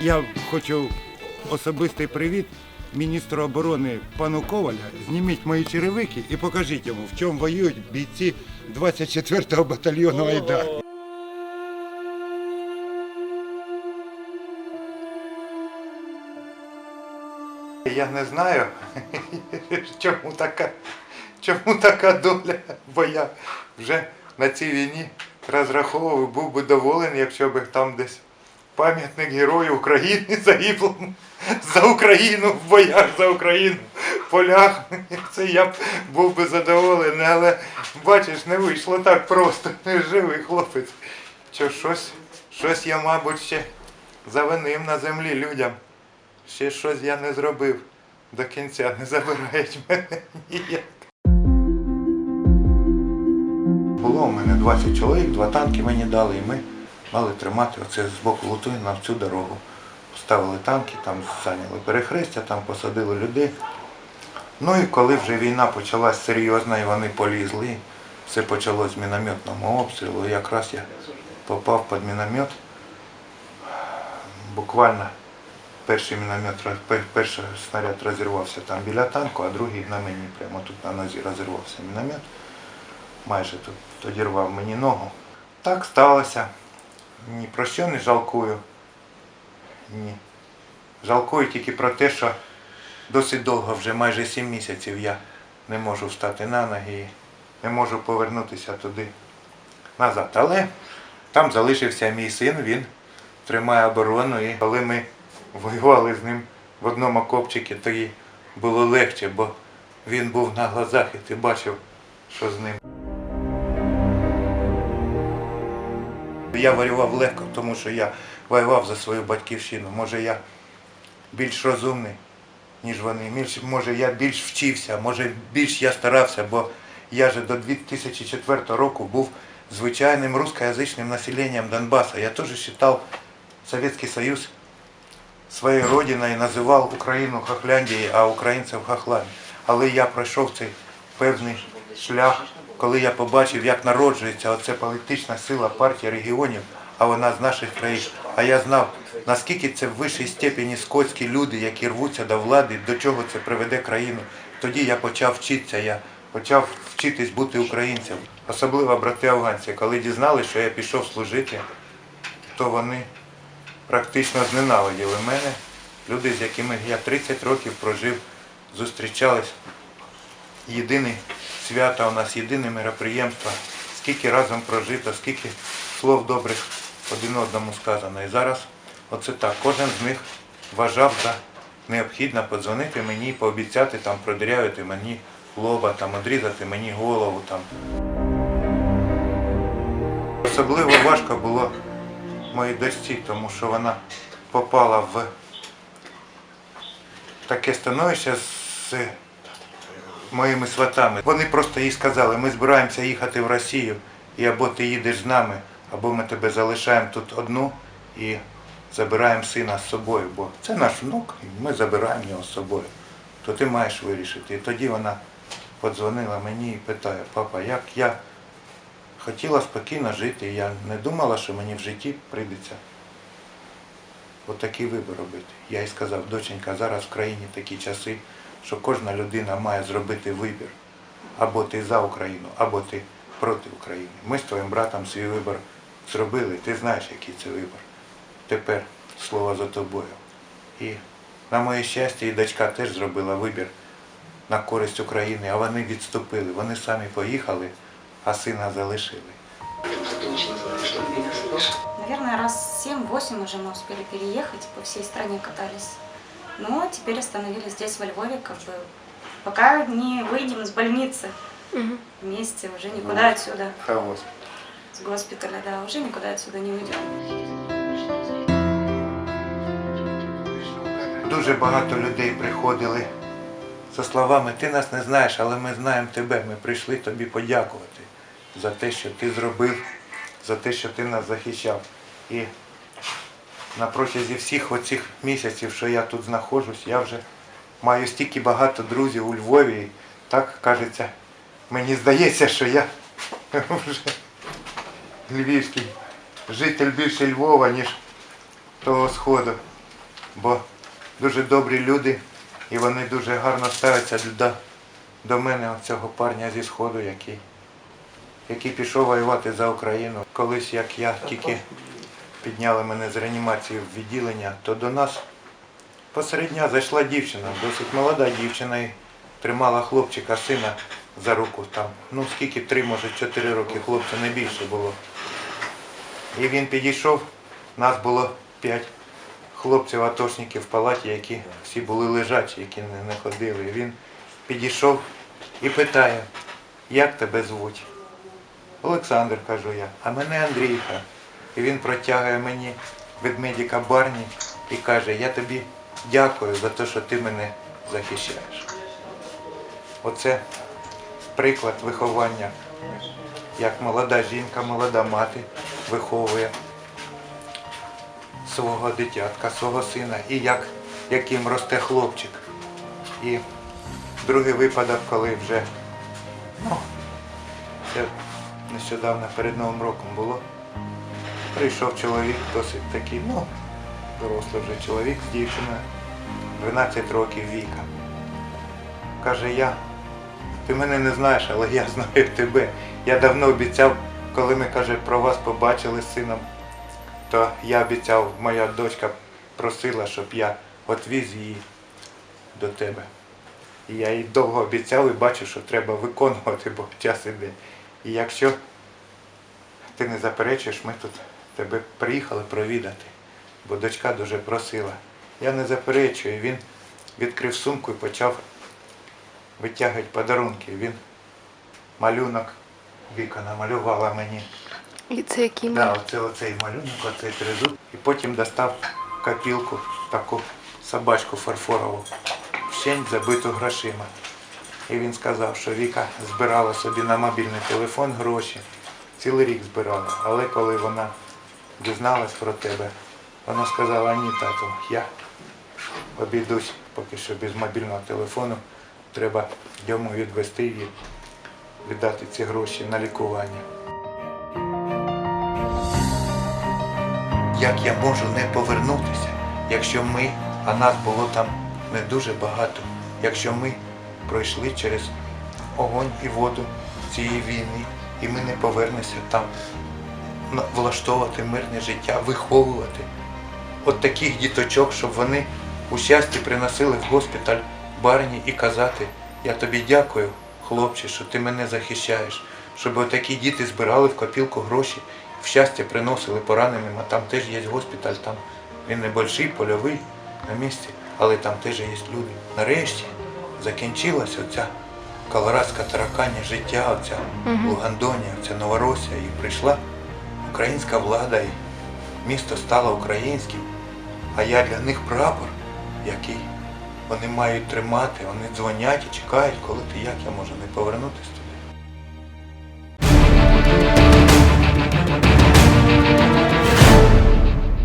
Я хочу особистий привіт міністру оборони пану Коваля. Зніміть мої черевики і покажіть йому, в чому воюють бійці 24-го батальйону Айдар. Я не знаю, чому така, чому така доля, бо я вже на цій війні розраховував, був би доволений, якщо б там десь пам'ятник Герою України загиблому за Україну в боях за Україну в полях. Це я б був би задоволений, але бачиш, не вийшло так просто. Живий хлопець. Що щось, щось я, мабуть, ще завинив на землі людям. Ще щось я не зробив. До кінця не забирають мене ніяк. Було у мене 20 чоловік, два танки мені дали, і ми мали тримати оце з боку Лутуїна в цю дорогу. Поставили танки, там зайняли перехрестя, там посадили людей. Ну і коли вже війна почалась серйозна і вони полізли, все почалось з мінометного обстрілу. Якраз я попав під міномет. Буквально перший міномет, перший снаряд розірвався там біля танку, а другий на мені, прямо тут на нозі розірвався міномет. Майже тут одірвав мені ногу. Так сталося. Ні про що не жалкую. Ні. Жалкую тільки про те, що досить довго, вже майже сім місяців я не можу встати на ноги і не можу повернутися туди назад. Але там залишився мій син, він тримає оборону. І коли ми воювали з ним в одному окопчику, тоді було легше, бо він був на глазах і ти бачив, що з ним. Я воював легко, тому що я воював за свою батьківщину. Може я більш розумний, ніж вони. Може я більш вчився, може більш я старався, бо я же до 2004 року був звичайним русскоязичним населенням Донбасу. Я теж вважав Совєтський Союз своєю родиною, називав Україну Хохляндією, а українців хохлами. Але я пройшов цей певний шлях, коли я побачив, як народжується оця політична сила партії регіонів, а вона з наших країн. А я знав, наскільки це в вищій степені скотські люди, які рвуться до влади, до чого це приведе країну. Тоді я почав вчитися, я почав вчитись бути українцем. Особливо брати афганці, коли дізналися, що я пішов служити, то вони практично зненавиділи мене. Люди, з якими я 30 років прожив, зустрічались. Єдине свято у нас, єдине мероприємство. Скільки разом прожито, скільки слов добрих один одному сказано. І зараз оце так. Кожен з них вважав за необхідно подзвонити мені, пообіцяти там продирявити мені лоба, там, одрізати мені голову. Там. Особливо важко було моїй дочці, тому що вона попала в таке становище з моїми сватами. Вони просто їй сказали, ми збираємося їхати в Росію, і або ти їдеш з нами, або ми тебе залишаємо тут одну і забираємо сина з собою, бо це наш внук, і ми забираємо його з собою. То ти маєш вирішити. І тоді вона подзвонила мені і питає, папа, як я хотіла спокійно жити, я не думала, що мені в житті прийдеться отакий вибір робити. Я їй сказав, доченька, зараз в країні такі часи, що кожна людина має зробити вибір. Або ти за Україну, або ти проти України. Ми з твоїм братом свій вибір зробили, ти знаєш, який це вибір. Тепер слово за тобою. І на моє щастя, і дочка теж зробила вибір на користь України, а вони відступили. Вони самі поїхали, а сина залишили Наверное, раз 7-8 уже мы успели переехать, по всей стране катались. Но теперь остановились здесь, во Львове, как бы, пока не выйдем из больницы вместе, уже никуда отсюда, Хаос. с госпиталя, да, уже никуда отсюда не уйдем. Дуже багато людей приходили за словами, ти нас не знаєш, але ми знаємо тебе. Ми прийшли тобі подякувати за те, що ти зробив, за те, що ти нас захищав. І на протязі всіх оцих місяців, що я тут знаходжусь, я вже маю стільки багато друзів у Львові. І так кажеться, мені здається, що я вже львівський житель більше Львова, ніж того сходу. бо дуже добрі люди, і вони дуже гарно ставляться до, до мене, цього парня зі Сходу, який, який пішов воювати за Україну. Колись, як я тільки підняли мене з реанімації в відділення, то до нас посеред дня зайшла дівчина, досить молода дівчина, і тримала хлопчика, сина за руку там. Ну скільки, три, може, чотири роки хлопця не більше було. І він підійшов, нас було п'ять хлопців, атошників в палаті, які всі були лежачі, які не ходили. І він підійшов і питає, як тебе звуть? Олександр, кажу я, а мене Андрійка. І він протягує мені ведмедіка Барні і каже, я тобі дякую за те, що ти мене захищаєш. Оце приклад виховання, як молода жінка, молода мати виховує свого дитятка, свого сина і як, яким росте хлопчик. І другий випадок, коли вже ну, це нещодавно перед Новим роком було. Прийшов чоловік, досить такий, ну, дорослий вже чоловік з дівчиною, 12 років віка. Каже, я, ти мене не знаєш, але я знаю тебе. Я давно обіцяв, коли ми, каже, про вас побачили з сином, то я обіцяв, моя дочка просила, щоб я відвіз її до тебе. І я їй довго обіцяв і бачу, що треба виконувати, бо час іде. І якщо ти не заперечуєш, ми тут тебе приїхали провідати, бо дочка дуже просила. Я не заперечую. Він відкрив сумку і почав витягувати подарунки. Він малюнок Віка намалювала мені. І це який Да, малюнок? оце, оцей малюнок, оцей тризуб. І потім достав копілку, таку собачку фарфорову, вщень забиту грошима. І він сказав, що Віка збирала собі на мобільний телефон гроші. Цілий рік збирала. Але коли вона дізналась про тебе, вона сказала, ні, тату, я обійдусь поки що без мобільного телефону. Треба йому відвести і віддати ці гроші на лікування. Як я можу не повернутися, якщо ми, а нас було там не дуже багато, якщо ми пройшли через огонь і воду цієї війни, і ми не повернемося там влаштовувати мирне життя, виховувати от таких діточок, щоб вони у щасті приносили в госпіталь барні і казати, я тобі дякую, хлопче, що ти мене захищаєш, щоб отакі діти збирали в копілку гроші, в щастя приносили пораненим, а там теж є госпіталь, там він небольший, польовий на місці, але там теж є люди. Нарешті закінчилася оця колорадська таракання життя, оця Лугандонія, оця Новоросія, і прийшла українська влада, і місто стало українським, а я для них прапор, який вони мають тримати, вони дзвонять і чекають, коли ти як я можу не повернутися